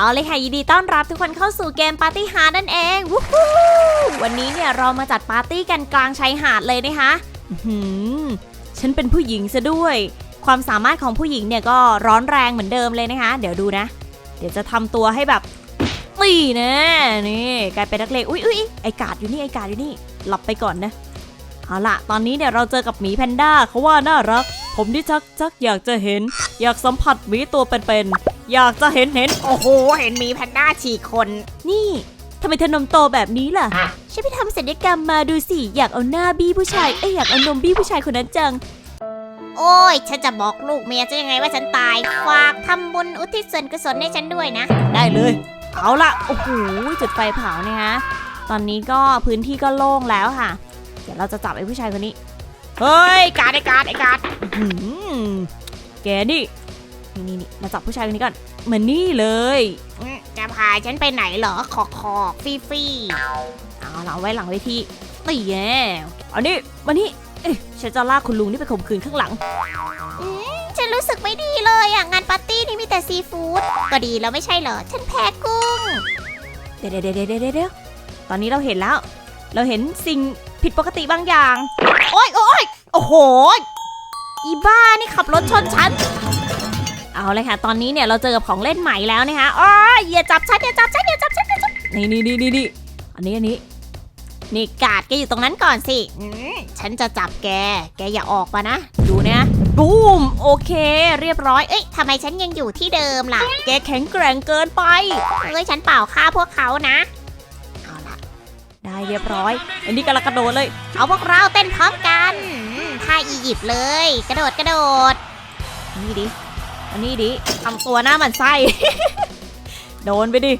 เอาเลยค่ะยินดีต้อนรับทุกคนเข้าสู่เกมปาร์ตี้ฮาร์ดนั่นเองวู้ฮู้วันนี้เนี่ยเรามาจัดปาร์ตี้กันกลางชายหาดเลยนะคะหือฉันเป็นผู้หญิงซะด้วย ความสามารถของผู้หญิงเนี่ยก็ร้อนแรงเหมือนเดิมเลยนะคะ เดี๋ยวดูนะ เดี๋ยวจะทำตัวให้แบบตีนะนี่กลายเป็นนักเลงอุ้ยอุ้ยไอกาดอยู่นี่ไอกาดอยู่นี่หลับไปก่อนนะเอาละตอนนี้เนี่ยเราเจอกับหมีแพนด้าเขาว่าน่ารัก ผมที่ชักชักอยากจะเห็น อยากสัมผัสหมีตัวเป็นๆ อยากจะเห็นเห็น โอ้โห เห็นมีแพนด้าฉีกคน นี่ทำไมเธอนมโตแบบนี้ล่ะ ฉันไปทำศัลยกรรมมาดูสิ อยากเอาหน้าบี้ผู้ชาย เอ้ยอยากเอานมบี้ผู้ชายคนนั้นจัง โอ้ย ฉันจะบอกลูกเมียจะยังไงว่าฉันตาย ฝากทำบุญอุทิศส่วนกุศลให้ฉันด้วยนะ ได้เลย เอาละโอ้โห จุดไฟเผาเนี่ยฮะ ตอนนี้ก็พื้นที่ก็โล่งแล้วค่ะ เดี๋ยวเราจะจับไอ้ผู้ชายคนนี้ เฮ้ย การดไอ้การดไอ้การดอื้อหือแกนี่ นี่นี่นี่มาจับผู้ชายคนนี้ก่อนเหมือนนี่เลยอืมจะพาฉันไปไหนเหรอขอกขอกฟรีฟรีเอาเราไว้หลังเวทีตีแย่เอานี่มานี่เอ้ยฉันจะลากคุณลุงนี่ไปข่มขืนข้างหลังฉันรู้สึกไม่ดีเลยอะงานปาร์ตี้นี่มีแต่ซีฟู้ดก็ดีแล้วไม่ใช่เหรอ ฉันแพ้กุ้ง เดี๋ยวเดี๋ยวเดี๋ยวเดี๋ยวเดี๋ยวตอนนี้เราเห็นแล้ว เราเห็นสิ่งผิดปกติบางอย่าง โอ้ยโอ้ยโอ้โห อีบ้านี่ขับรถชนฉัน เอาเลยค่ะ ตอนนี้เนี่ยเราเจอกับของเล่นใหม่แล้วนะคะอ๋ออย่าจับฉันอย่าจับฉันอย่าจับฉันอย่าจับนี่นี่นี่นี่นี่อันนี้อันนี้นี่กาดแกอยู่ตรงนั้นก่อนสิฉันจะจับแก แกอย่าออกมานะ ดูนะบูมโอเค เรียบร้อย เอ้ยทำไมฉันยังอยู่ที่เดิมล่ะ แกแข็งแกร่งเกินไปเอ้ยฉันเป่าฆ่าพวกเขานะ เอาละได้เรียบร้อย อันนี้กำลังกระโดดเลย เอาพวกเราเต้นพร้อมกันท่าอียิปต์เลย กระโดดกระโดดนนี้ดิ อันนี้ดิทำตัวหน้าหมันไส้ โดนไปดิ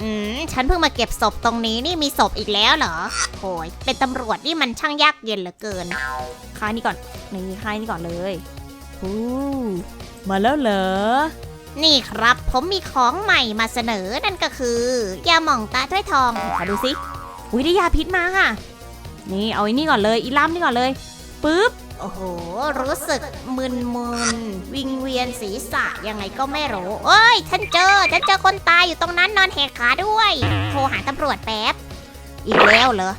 อืมฉันเพิ่งมาเก็บศพตรงนี้นี่มีศพอีกแล้วเหรอโหยเป็นตำรวจนี่มันช่างยากเย็นเหลือเกินค่ายนี่ก่อนนี่ค่ายนี่ก่อนเลยอู้มาแล้วเหรอ นี่ครับผมมีของใหม่มาเสนอนั่นก็คือยาหม่องตาถ้วยทองขอดูสิอุ้ยได้ยาพิษมาค่ะ นี่เอาไอ้นี่ก่อนเลยอีล่ำนี่ก่อนเลยปึ๊บ โอ้โห รู้สึกมึนมึนวิงเวียนศีรษะยังไงก็ไม่รู้ เอ้ย ฉันเจอ ฉันเจอคนตายอยู่ตรงนั้นนอนแหกขาด้วย โทรหาตำรวจแป๊บ อีกแล้วเหรอ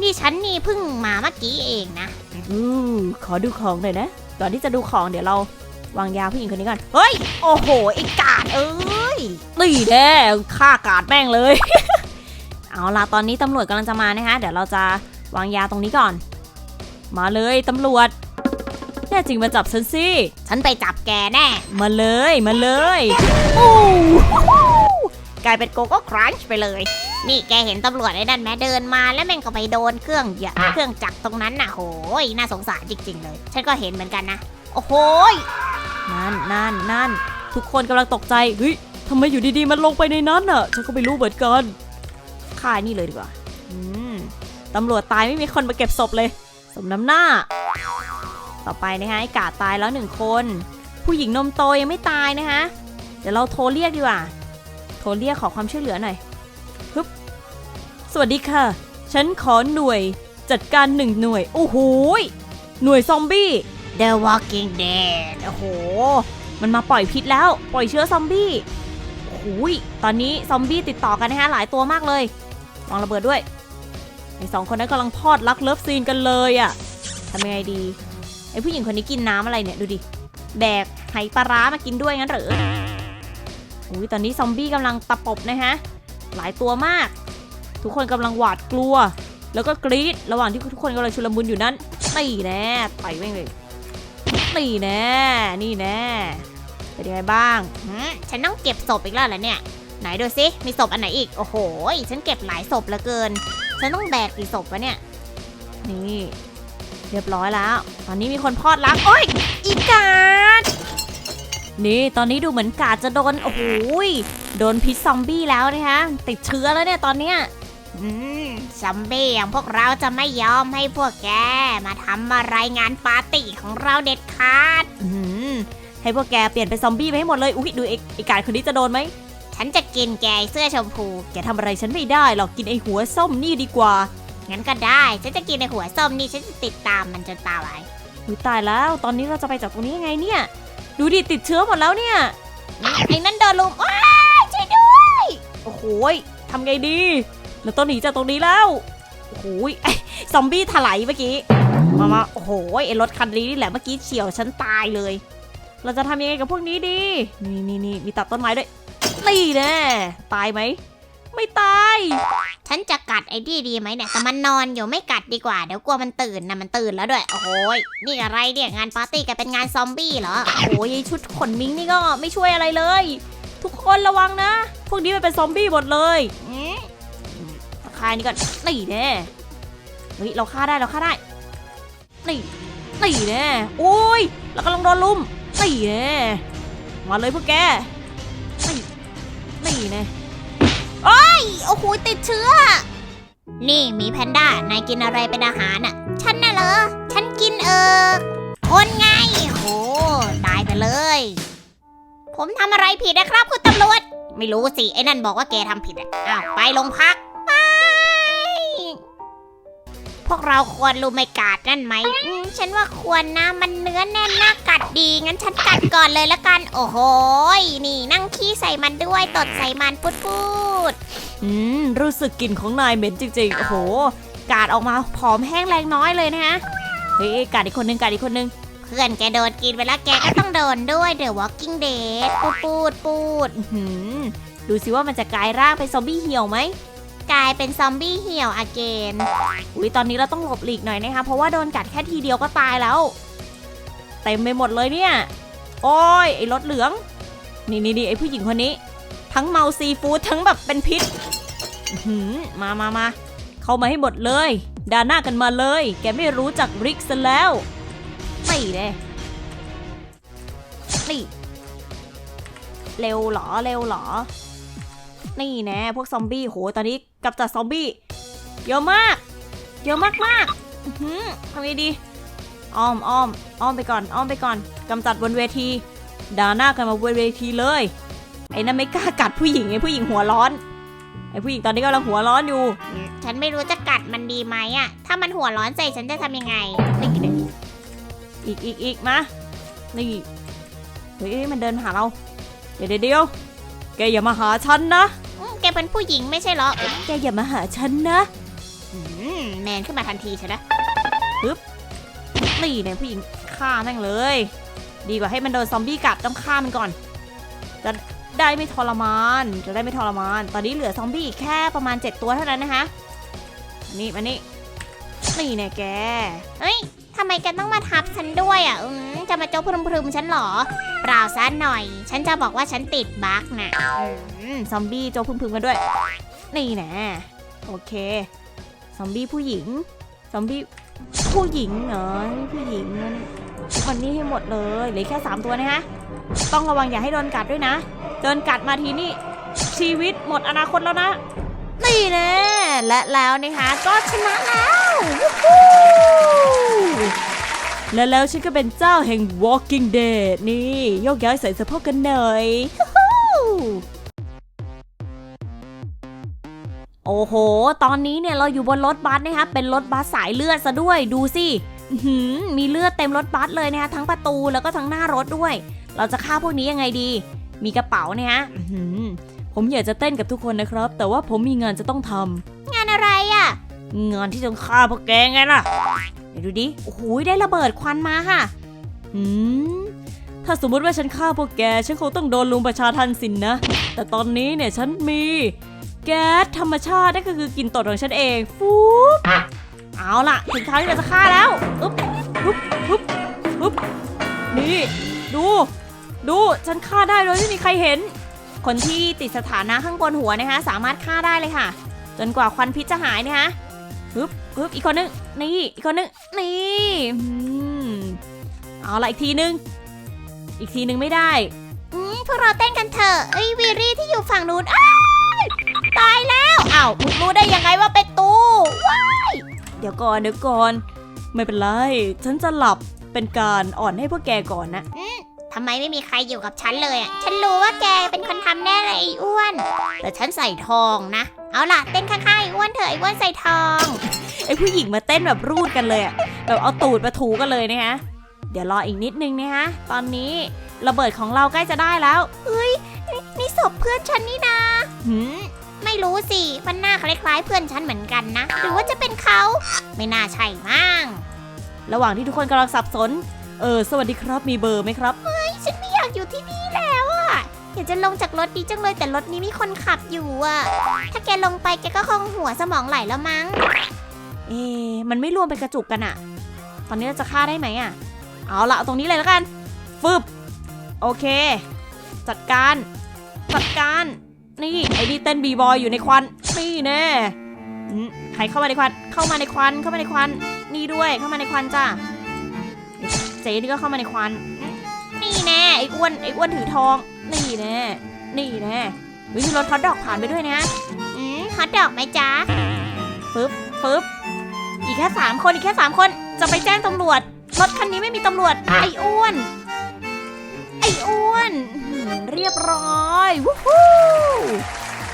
นี่ฉันนี่เพิ่งมาเมื่อกี้เองนะอู้ขอดูของหน่อยนะ ก่อนที่จะดูของเดี๋ยวเราวางยาผู้หญิงคนนี้ก่อน เฮ้ย โอ้โหไอ้กาดเอ้ยตีแน่ฆ่ากาดแม่งเลย เอาล่ะตอนนี้ตำรวจกำลังจะมานะคะ เดี๋ยวเราจะวางยาตรงนี้ก่อน มาเลยตำรวจ แน่จริงมาจับฉันสิ ฉันไปจับแกแน่ มาเลยมาเลยกลายเป็นโกโก้ครันช์ไปเลย นี่แกเห็นตำรวจไอ้นั่นไหมเดินมาแล้วแม่งก็ไปโดนเครื่องเหยอะเครื่องจักรตรงนั้นน่ะโหยน่าสงสารจริง ๆ เลย ฉันก็เห็นเหมือนกันนะ โอ้โหยนั่นนั่นนั่นทุกคนกำลังตกใจเฮ้ยทำไมอยู่ดีๆ มันลงไปในนั้นน่ะ ฉันก็ไม่รู้เหมือนกันฆ่านี่เลยดีกว่าอืมตำรวจตายไม่มีคนมาเก็บศพเลย สมน้ำหน้า ต่อไปนะคะไอ้กาดตายแล้วหนึ่งคน ผู้หญิงนมโตยังไม่ตายนะคะเดี๋ยวเราโทรเรียกดีกว่า โทรเรียกขอความช่วยเหลือหน่อยฮึบสวัสดีค่ะ ฉันขอหน่วยจัดการหนึ่งหน่วย โอ้โหยหน่วยซอมบี้ The Walking Dead โอ้โห มันมาปล่อยพิษแล้ว ปล่อยเชื้อซอมบี้โอ้โหยตอนนี้ซอมบี้ติดต่อกันนะฮะหลายตัวมากเลยวางระเบิดด้วย ไอ้สองคนนั้นกำลังพอดรักเลิฟซีนกันเลยอะ่ะทำยังไงดีไอ้ผู้หญิงคนนี้กินน้ำอะไรเนี่ยดูดิแบกไหปลาร้ามากินด้วยงั้นหรออุ้ยตอนนี้ซอมบี้กำลังตะปบนะฮะหลายตัวมาก ทุกคนกำลังหวาดกลัว แล้วก็กรี๊ดระหว่างที่ทุกคนกำลังชุลมุนอยู่นั้นตีแน่ต่อยแม่งเลยนี่แน่นี่แน่เป็นยังไงบ้างฉันต้องเก็บศพอีกแล้วเหรอเนี่ยไหนดูสิมีศพอันไหนอีก โอ้โห ฉันเก็บหลายศพเหลือเกิน ฉันต้องแบกกี่ศพวะเนี่ย นี่ เรียบร้อยแล้ว ตอนนี้มีคนพอดรักโอ้ย อีกาดนี่ตอนนี้ดูเหมือนกาดจะโดน โอ้โหยโดนพิษซอมบี้แล้วนะคะ ติดเชื้อแล้วเนี่ยตอนเนี้ยอืมซัมบี้อย่างพวกเราจะไม่ยอมให้พวกแก มาทำอะไรงานปาร์ตี้ของเราเด็ดขาด อื้อหือให้พวกแกเปลี่ยนเป็นซอมบี้ไปให้หมดเลย อุ้ยดูไอ้ไอ้กาดคนนี้จะโดนไหม ฉันจะกินแกเสื้อชมพู แกทำอะไรฉันไม่ได้หรอกกินไอ้หัวส้มนี่ดีกว่า งั้นก็ได้ ฉันจะกินในหัวส้มนี่ฉันจะติดตามมันจนตายอุ้ยตายแล้ว ตอนนี้เราจะไปจากตรงนี้ยังไงเนี่ย ดูดิติดเชื้อหมดแล้วเนี่ยไอ้นั่นโดนลุมว้ายช่วยด้วย โอ้โหยทำไงดี เราต้องหนีจากตรงนี้แล้ว โอ้โหยไอ้ซอมบี้ถลายเมื่อกี้ มามาโอ้โหยไอ้รถคันนี้นี่แหละเมื่อกี้เฉียวฉันตายเลย เราจะทำยังไงกับพวกนี้ดี นี่นี่นี่มีตัดต้นไม้ด้วย นี่แน่ตายไหม ไม่ตาย ฉันจะกัดไอ้ดีดีไหมเนี่ย แต่มันนอนอยู่ไม่กัดดีกว่า เดี๋ยวกลัวมันตื่นนะมันตื่นแล้วด้วย โอ้โหยนี่อะไรเนี่ยงานปาร์ตี้กันเป็นงานซอมบี้เหรอ โอ้ยไอ้ชุดขนมิงนี่ก็ไม่ช่วยอะไรเลย ทุกคนระวังนะ พวกนี้มันเป็นซอมบี้หมดเลยอืมฆ่านี่ก่อนนี่แน่เฮ้ยเราฆ่าได้เราฆ่าได้นี่นี่แน่โอ้ยเรากำลังโดนลุมนี่แน่มาเลยพวกแกนี่นี่ แน่โอ้โหติดเชื้อ นี่มีแพนด้านายกินอะไรเป็นอาหารอะ ฉันน่ะเหรอ ฉันกินเออคนไงโหตายไปเลย ผมทำอะไรผิดนะครับคุณตำรวจ ไม่รู้สิ ไอ้นั่นบอกว่าแกทำผิดอะอ้าวไปโรงพัก พวกเราควรรูไม่กาดนั่นไหมอืมฉันว่าควรนะ มันเนื้อแน่นน่ากัดดี งั้นฉันกัดก่อนเลยละกัน โอ้โหยนี่นั่งขี้ใส่มันด้วย ตดใส่มันปุดปุดๆอืม รู้สึกกลิ่นของนายเหม็นจริงๆ โอ้โห กาดออกมาผอมแห้งแรงน้อยเลยนะฮะ เฮ้ย กาดอีกคนนึง กาดอีกคนนึง เพื่อนแกโดนกินไปแล้วแกก็ต้องโดนด้วย The Walking Dead ปูดปูดปูดอื้อหือดูสิว่ามันจะกลายร่างเป็นซอมบี้เหี่ยวไหม กลายเป็นซอมบี้เหี่ยวอเกนอุ้ยตอนนี้เราต้องหลบหลีกหน่อยนะคะ เพราะว่าโดนกัดแค่ทีเดียวก็ตายแล้ว เต็มไปหมดเลยเนี่ย โอ้ยไอ้รถเหลือง นี่นี่นี่ไอ้ผู้หญิงคนนี้ ทั้งเมาซีฟู้ดทั้งแบบเป็นพิษหือมามามาเข้ามาให้หมดเลย ด่าหน้ากันมาเลย แกไม่รู้จักริกซะแล้วนี่เลยนี่เร็วเหรอเร็วเหรอ นี่แน่พวกซอมบี้โหตอนนี้กำจัดซอมบี้เยอะมาก เยอะมากมากๆอื้อหือทำไงดีอ้อมอ้อมอ้อมไปก่อน อ้อมไปก่อนกำจัดบนเวทีด่าหน้ากันมาบนเวทีเลย ไอ้นั่นไม่กล้ากัดผู้หญิงไอ้ผู้หญิงหัวร้อนไอ้ผู้หญิงตอนนี้กำลังหัวร้อนอยู่ ฉันไม่รู้จะกัดมันดีไหมอะถ้ามันหัวร้อนใส่ฉันจะทำยังไงนี่เด็กอีกอีกอีกมานี่เฮ้ยมันเดินมาหาเราเดี๋ยวเดี๋ยวเดี๋ยวแกอย่ามาหาฉันนะอืมแก เป็นผู้หญิงไม่ใช่เหรอแกอย่ามาหาฉันนะอืมแมนขึ้นมาทันทีใช่ไหมนี่เนี่ยผู้หญิงฆ่าแม่งเลย ดีกว่าให้มันโดนซอมบี้กัดต้องฆ่ามันก่อน จะได้ไม่ทรมาน จะได้ไม่ทรมาน ตอนนี้เหลือซอมบี้อีกแค่ประมาณ 7 ตัวเท่านั้นนะคะอันนี่มานี่นี่เนี่ยแก เฮ้ยทำไมแกต้องมาทับฉันด้วยอะอืมจะมาโจ๊กพรึมๆฉันเหรอ เปล่าซะหน่อย ฉันจะบอกว่าฉันติดบั๊กน่ะอซอมบี้โจพึ่มๆกันด้วย นี่น่โอเค ซอมบี้ผู้หญิง ซอมบี้ผู้หญิงเหรอผู้หญิงนะวันนี้ให้หมดเลยเหลือแค่ 3 ตัวนะคะต้องระวังอย่าให้โดนกัดด้วยนะโดนกัดมาทีนี่ชีวิตหมดอนาคตแล้วนะ นี่น่และแล้วนะคะก็ชนะแล้ว และแล้วฉันก็เป็นเจ้าแห่ง Walking Dead นี่โยกย้ายใส่สะโพกกันหน่อย โอ้โห ตอนนี้เนี่ยเราอยู่บนรถบัสนะคะ เป็นรถบัสสายเลือดซะด้วย ดูสิอื้อหือมีเลือดเต็มรถบัสเลยนะคะทั้งประตูแล้วก็ทั้งหน้ารถด้วย เราจะฆ่าพวกนี้ยังไงดี มีกระเป๋าเนี่ยฮะอื้อหือผมอยากจะเต้นกับทุกคนนะครับ แต่ว่าผมมีงานจะต้องทำ งานอะไรอะงานที่ต้องฆ่าพวกแกไงล่ะ ดูดิ โอ้โห ได้ระเบิดควันมาค่ะหืม ถ้าสมมุติว่าฉันฆ่าพวกแก ฉันคงต้องโดนลุมประชาทันสินนะ แต่ตอนนี้เนี่ยฉันมี แก๊สธรรมชาตินั่นก็คือกลินตดของฉันเอง ฟูบเอาล่ะ ถึงคราวที่เราจะฆ่าแล้วอึ๊บปุ๊บปุ๊บปุ๊บนี่ ดู ดู ฉันฆ่าได้โดยไม่มีใครเห็น คนที่ติดสถานะข้างบนหัวนะคะ สามารถฆ่าได้เลยค่ะ จนกว่าควันพิษจะหายนะคะ ปึ๊บปึ๊บอีกคนนึงนี่อีกคนนึงนี่อืมเอาละอีกทีนึง อีกทีนึงไม่ได้อืมพวกเราเต้นกันเถอะเอ้ยวีรี่ที่อยู่ฝั่งนู้นอ้ายตายแล้วอ้าวมึงรู้ได้ยังไงว่าเป็นตูว้าเดี๋ยวก่อนเดี๋ยวก่อน ไม่เป็นไร ฉันจะหลับเป็นการอ่อนให้พวกแกก่อนนะทำไมไม่มีใครอยู่กับฉันเลยอะ ฉันรู้ว่าแกเป็นคนทำแน่เลยไอ้อ้วน แต่ฉันใส่ทองนะ เอาล่ะ เต้นข้างๆไอ้อ้วนเถอะไอ้อ้วนใส่ทองไอ้ผู้หญิงมาเต้นแบบรูดกันเลยอะแบบเอาตูดมาถูกันเลยนะคะเดี๋ยวรออีกนิดนึงนะคะตอนนี้ระเบิดของเราใกล้จะได้แล้วเฮ้ยนี่ศพเพื่อนฉันนี่นาหืมไม่รู้สิมันหน้าคล้ายๆเพื่อนฉันเหมือนกันนะ หรือว่าจะเป็นเขาไม่น่าใช่มั้งระหว่างที่ทุกคนกำลังสับสน เออ สวัสดีครับมีเบอร์ไหมครับฉันไม่อยากอยู่ที่นี่แล้ว อยากจะลงจากรถดีจังเลยแต่รถนี้มีคนขับอยู่อะถ้าแกลงไปแกก็คงหัวสมองไหลแล้วมั้ง เอ๊ะมันไม่รวมเป็นกระจุกกันอะตอนนี้เราจะฆ่าได้ไหมอะเอาละเอาตรงนี้เลยแล้วกัน ฟึบ โอเค จัดการ จัดการ นี่ไอ้นี่เต้นบีบอยอยู่ในควัน นี่แน่ใครเข้ามาในควัน เข้ามาในควัน เข้ามาในควัน นี่ด้วยเข้ามาในควันจ้าเจ๊นี่ก็เข้ามาในควัน นี่แน่ไอ้อ้วนไอ้อ้วนถือทอง นี่แน่นี่แน่วิมีรถฮอตดอกผ่านไปด้วยนะอืมฮอตดอกไหมจ๊ะปึ๊บปึ๊บอีกแค่สามคนอีกแค่สามคนจะไปแจ้งตำรวจรถคันนี้ไม่มีตำรวจไอ้อ้วน ไอ้อ้วน เรียบร้อยวู้ฮู้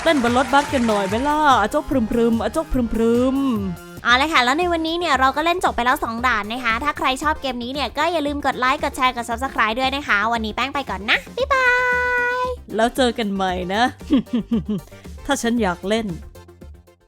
เต้นบนรถบัสกันหน่อยไหมล่ะอาจกพรึมพรึมอาจกพรึมพรึม เอาละค่ะ แล้วในวันนี้เนี่ยเราก็เล่นจบไปแล้ว 2 ด่านนะคะ ถ้าใครชอบเกมนี้เนี่ยก็อย่าลืมกดไลค์ กดแชร์ กด subscribe ด้วยนะคะ วันนี้แป้งไปก่อนนะ บ๊ายบาย แล้วเจอกันใหม่นะ ถ้าฉันอยากเล่น